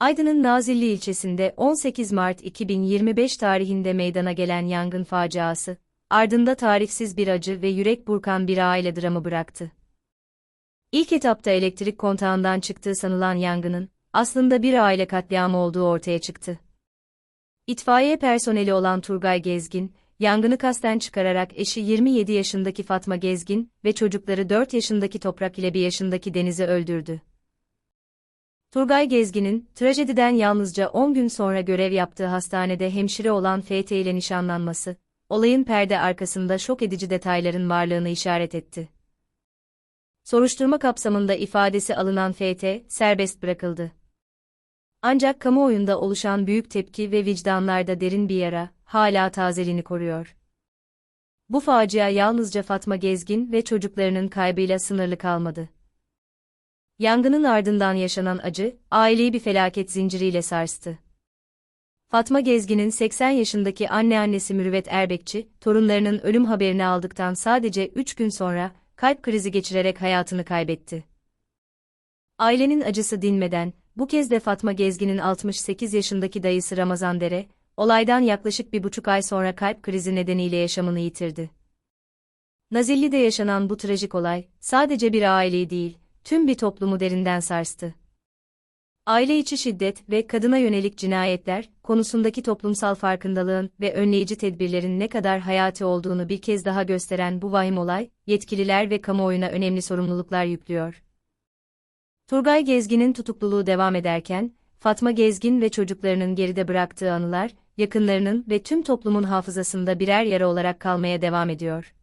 Aydın'ın Nazilli ilçesinde 18 Mart 2025 tarihinde meydana gelen yangın faciası, ardında tarifsiz bir acı ve yürek burkan bir aile dramı bıraktı. İlk etapta elektrik kontağından çıktığı sanılan yangının, aslında bir aile katliamı olduğu ortaya çıktı. İtfaiye personeli olan Turgay Gezgin, yangını kasten çıkararak eşi 27 yaşındaki Fatma Gezgin ve çocukları 4 yaşındaki Toprak ile 1 yaşındaki Deniz'i öldürdü. Turgay Gezgin'in, trajediden yalnızca 10 gün sonra görev yaptığı hastanede hemşire olan FT ile nişanlanması, olayın perde arkasında şok edici detayların varlığını işaret etti. Soruşturma kapsamında ifadesi alınan FT, serbest bırakıldı. Ancak kamuoyunda oluşan büyük tepki ve vicdanlarda derin bir yara, hala tazeliğini koruyor. Bu facia yalnızca Fatma Gezgin ve çocuklarının kaybıyla sınırlı kalmadı. Yangının ardından yaşanan acı, aileyi bir felaket zinciriyle sarstı. Fatma Gezgin'in 80 yaşındaki anneannesi Mürüvvet Erbekçi, torunlarının ölüm haberini aldıktan sadece 3 gün sonra, kalp krizi geçirerek hayatını kaybetti. Ailenin acısı dinmeden, bu kez de Fatma Gezgin'in 68 yaşındaki dayısı Ramazan Dere, olaydan yaklaşık bir buçuk ay sonra kalp krizi nedeniyle yaşamını yitirdi. Nazilli'de yaşanan bu trajik olay, sadece bir aileyi değil, tüm bir toplumu derinden sarstı. Aile içi şiddet ve kadına yönelik cinayetler konusundaki toplumsal farkındalığın ve önleyici tedbirlerin ne kadar hayati olduğunu bir kez daha gösteren bu vahim olay, yetkililer ve kamuoyuna önemli sorumluluklar yüklüyor. Turgay Gezgin'in tutukluluğu devam ederken, Fatma Gezgin ve çocuklarının geride bıraktığı anılar, yakınlarının ve tüm toplumun hafızasında birer yara olarak kalmaya devam ediyor.